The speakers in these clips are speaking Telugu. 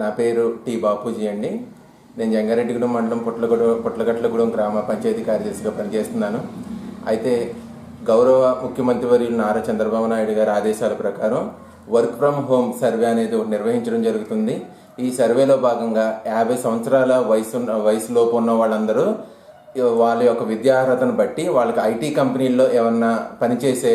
నా పేరు టి బాపూజీ అండి. నేను జంగారెడ్డిగూడెం మండలం పుట్లగూడ పుట్లగట్లగూడెం గ్రామ పంచాయతీ కార్యదర్శిగా పనిచేస్తున్నాను. అయితే గౌరవ ముఖ్యమంత్రి వర్యులు నారా చంద్రబాబు నాయుడు గారి ఆదేశాల ప్రకారం వర్క్ ఫ్రమ్ హోమ్ సర్వే అనేది ఒకటి నిర్వహించడం జరుగుతుంది. ఈ సర్వేలో భాగంగా యాభై సంవత్సరాల వయసు వయసులోపు ఉన్న వాళ్ళందరూ వాళ్ళ యొక్క విద్యార్హతను బట్టి వాళ్ళకి ఐటీ కంపెనీల్లో ఏమన్నా పనిచేసే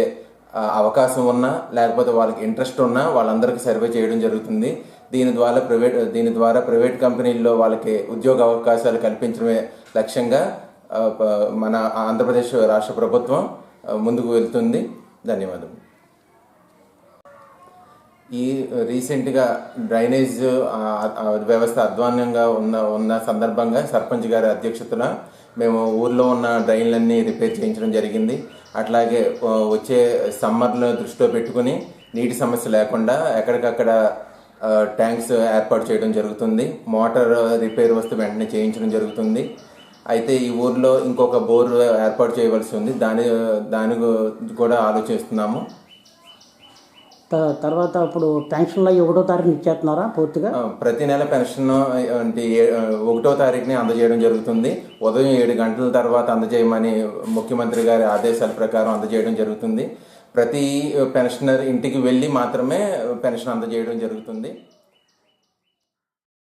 అవకాశం ఉన్నా లేకపోతే వాళ్ళకి ఇంట్రెస్ట్ ఉన్నా వాళ్ళందరికీ సర్వే చేయడం జరుగుతుంది. దీని ద్వారా ప్రైవేట్ దీని ద్వారా ప్రైవేట్ కంపెనీల్లో వాళ్ళకి ఉద్యోగ అవకాశాలు కల్పించడమే లక్ష్యంగా మన ఆంధ్రప్రదేశ్ రాష్ట్ర ప్రభుత్వం ముందుకు వెళ్తుంది. ధన్యవాదం ఈ రీసెంట్గా డ్రైనేజ్ వ్యవస్థ అధ్వాన్యంగా ఉన్న ఉన్న సందర్భంగా సర్పంచ్ గారి అధ్యక్షతన మేము ఊర్లో ఉన్న డ్రైన్లన్నీ రిపేర్ చేయించడం జరిగింది. అట్లాగే వచ్చే సమ్మర్లో దృష్టిలో పెట్టుకుని నీటి సమస్య లేకుండా ఎక్కడికక్కడ ట్యాంక్స్ ఏర్పాటు చేయడం జరుగుతుంది. మోటార్ రిపేర్ వస్తే వెంటనే చేయించడం జరుగుతుంది. అయితే ఈ ఊర్లో ఇంకొక బోర్ ఏర్పాటు చేయవలసి ఉంది. దాని దాని కూడా ఆలోచిస్తున్నాము. తర్వాత ఇప్పుడు పెన్షన్లు అవి ఒకటో తారీఖున ఇచ్చేస్తున్నారా పూర్తిగా? ప్రతి నెల పెన్షన్ అంటే ఒకటో తారీఖుని అందజేయడం జరుగుతుంది. ఉదయం ఏడు గంటల తర్వాత అందజేయమని ముఖ్యమంత్రి గారి ఆదేశాల ప్రకారం అందజేయడం జరుగుతుంది. ప్రతి పెన్షనర్ ఇంటికి వెళ్ళి మాత్రమే పెన్షన్ అందజేయడం జరుగుతుంది.